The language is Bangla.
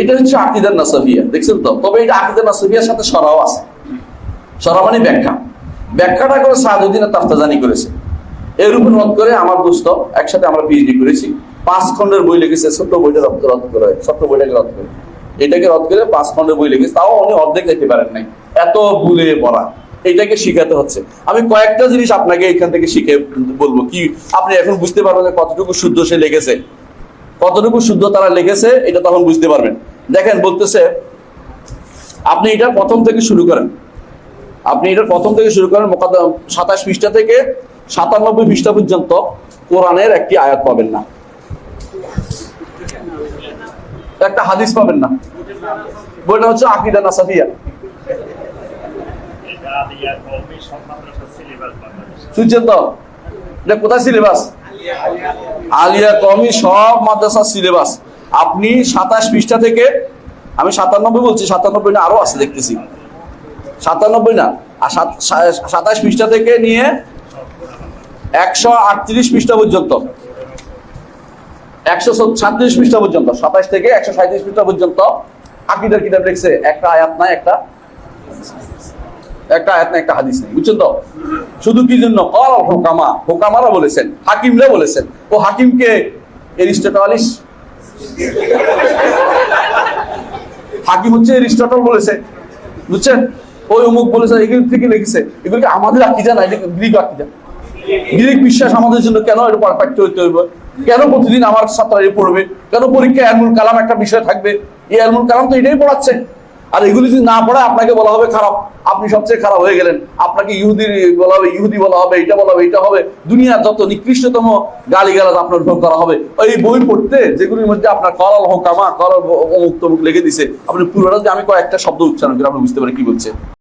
এটা হচ্ছে আকিদার নাসাফিয়া দেখছেন তো? তবে এটা আকিদার নাসাফিয়ার সাথে সরাও আছে। সরা মানে ব্যাখ্যা। ব্যাখ্যাটা করে সাহাদুদ্দিন তাফতাজানি করেছে। এর উপর রদ করে আমার দোস্ত, একসাথে আমরা পিএইচডি করেছি। পাঁচ খণ্ডের বই লিখেছে, ছোট্ট বইটা রদ রদ করে, ছোট্ট বইটাকে রদ করে। এটাকে রদ করে পাঁচ খণ্ডের বই লিখেছে। তাও উনি অর্ধেক লিখতে পারেন নাই। এত ভুলে পড়া। এটাকে শিখাতে হচ্ছে। আমি কয়েকটা জিনিস আপনাকে এখান থেকে শিখে বলব। কি আপনি এখন বুঝতে পারবেন যে কতটুকু শুদ্ধ সে লিখেছে। কতটুকু শুদ্ধ তারা লিখেছে, এটা তখন বুঝতে পারবেন। দেখেন বলতেছে আপনি এটা প্রথম থেকে শুরু করেন। আপনি এটা প্রথম থেকে শুরু করেন সাতাশ পৃষ্ঠা থেকে সাতানব্বই পৃষ্ঠা পর্যন্ত কোরআনের একটি আয়াত পাবেন না। একটা হাদিস পাবেন না। বইটা হচ্ছে আকিদা নাসাফিয়া। শুনছেন তো? এটা কোথায় সিলেবাস আলিয়া কমি সব মাদ্রাসার সিলেবাস আপনি সাতাশ পৃষ্ঠা থেকে, আমি সাতানব্বই বলছি, সাতানব্বই না, আরও আছে দেখতেছি। সাতানব্বই না, আর সাতাশ পৃষ্ঠা থেকে নিয়ে একশো আটত্রিশ পৃষ্ঠা পর্যন্ত। একশো সাতত্রিশ পৃষ্ঠা পর্যন্ত, সাতাশ থেকে একশো সাঁত্রিশ পৃষ্ঠা পর্যন্ত আকিদার কিতাব লিখছে। একটা আয়াত নাই, একটা একটা আয়াত একটা হাদিস নেই, বুঝছেন তো? শুধু কি জন্য? কল হোকামা, হোকামারা বলেছেন, হাকিমরা বলেছেন। ও হাকিমকে হাকিম হচ্ছে এরিস্টটল বলেছে, বুঝছেন? ওই অমুক বলেছে, এগুলো থেকে লিখেছে। এগুলো কি আমাদের আকিদা না, এটা গ্রিক আকিদা? গ্রিক বিশ্বাস আমাদের জন্য কেন এটা পারফেক্ট হইতে হইবে? কেন প্রতিদিন আমার ছাত্ররা পড়বে? কেন পরীক্ষায় এলমুল কালাম একটা বিষয় থাকবে? এই এলমুল কালাম তো এটাই পড়াচ্ছে। আর এগুলি যদি না পড়ে, আপনাকে বলা হবে খারাপ। আপনি সবচেয়ে খারাপ হয়ে গেলেন। আপনাকে ইহুদি বলা হবে, ইহুদি বলা হবে এটা বলা হবে এটা হবে। দুনিয়ার যত নিকৃষ্টতম গালি গালাজ আপনার ভোগ করা হবে, এই বই পড়তে যেগুলির মধ্যে আপনার কলাল হোকামা, কলাল অমুক তমুক লেগে দিছে। আপনি পুরোটা যে আমি কয়েকটা শব্দ উচ্চারণ করে, আপনি বুঝতে পারেন কি বলছে।